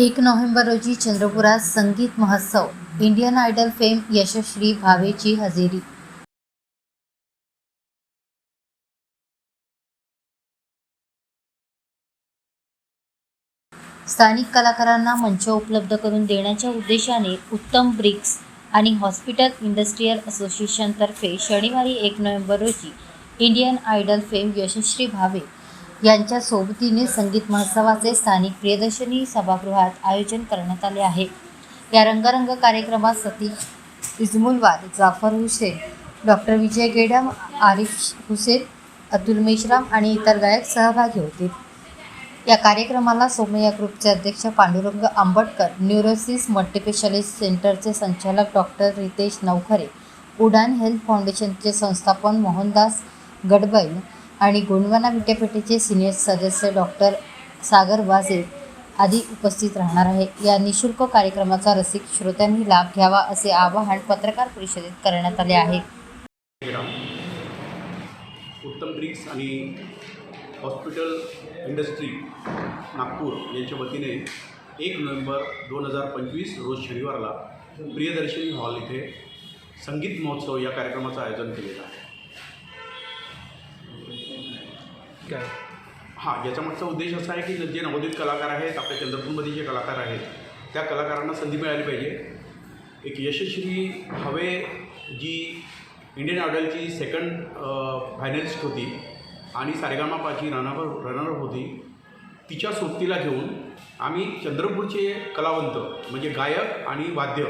एक नोव्हेंबर रोजी चंद्रपुरात संगीत महोत्सव इंडियन आयडल फेम यशश्री भावेची हजेरी. स्थानिक कलाकारांना मंच उपलब्ध करून देण्याच्या उद्देशाने उत्तम ब्रिक्स आणि हॉस्पिटल इंडस्ट्रीयल असोसिएशनतर्फे शनिवारी एक नोव्हेंबर रोजी Indian Idol fame Yashashree Bhave यांच्या सोबतीने संगीत महोत्सवाचे स्थानिक प्रियदर्शनी सभागृहात आयोजन करण्यात आले आहे. या रंगारंग कार्यक्रमात सतीश इजमुलवार जाफर हुसेन डॉक्टर विजय गेडम आरिफ हुसेन अतुल मेश्राम आणि इतर गायक सहभागी होते. या कार्यक्रमाला सोमय्या ग्रुपचे अध्यक्ष पांडुरंग आंबटकर न्यूरोसिस मल्टिपेशालिस्ट सेंटरचे संचालक डॉक्टर रितेश नवखरे उडान हेल्थ फाउंडेशनचे संस्थापन मोहनदास गडबैल आणि गोंडवाना विद्यापीठाचे सिनियर सदस्य डॉक्टर सागर वाजे आदी उपस्थित राहणार आहे. या निशुल्क कार्यक्रमाचा रसिक श्रोत्यांनी लाभ घ्यावा असे आवाहन पत्रकार परिषदेत करण्यात आले आहे. उत्तम ड्रिंक्स आणि हॉस्पिटल इंडस्ट्री नागपूर यांच्या वतीने एक नोव्हेंबर दोन हजार पंचवीस रोज शनिवारला प्रियदर्शनी हॉल इथे संगीत महोत्सव या कार्यक्रमाचं आयोजन केलेलं आहे. काय? हां याच्यामागचा उद्देश असा आहे की जे नवोदित कलाकार आहेत आपल्या चंद्रपूरमध्ये जे कलाकार आहेत त्या कलाकारांना संधी मिळाली पाहिजे. एक यशस्वी हवे जी इंडियन आयडलची सेकंड फायनलिस्ट होती आणि सारेगामापाची रनर रनर होती तिच्या सोबतीला घेऊन आम्ही चंद्रपूरचे कलावंत म्हणजे गायक आणि वाद्य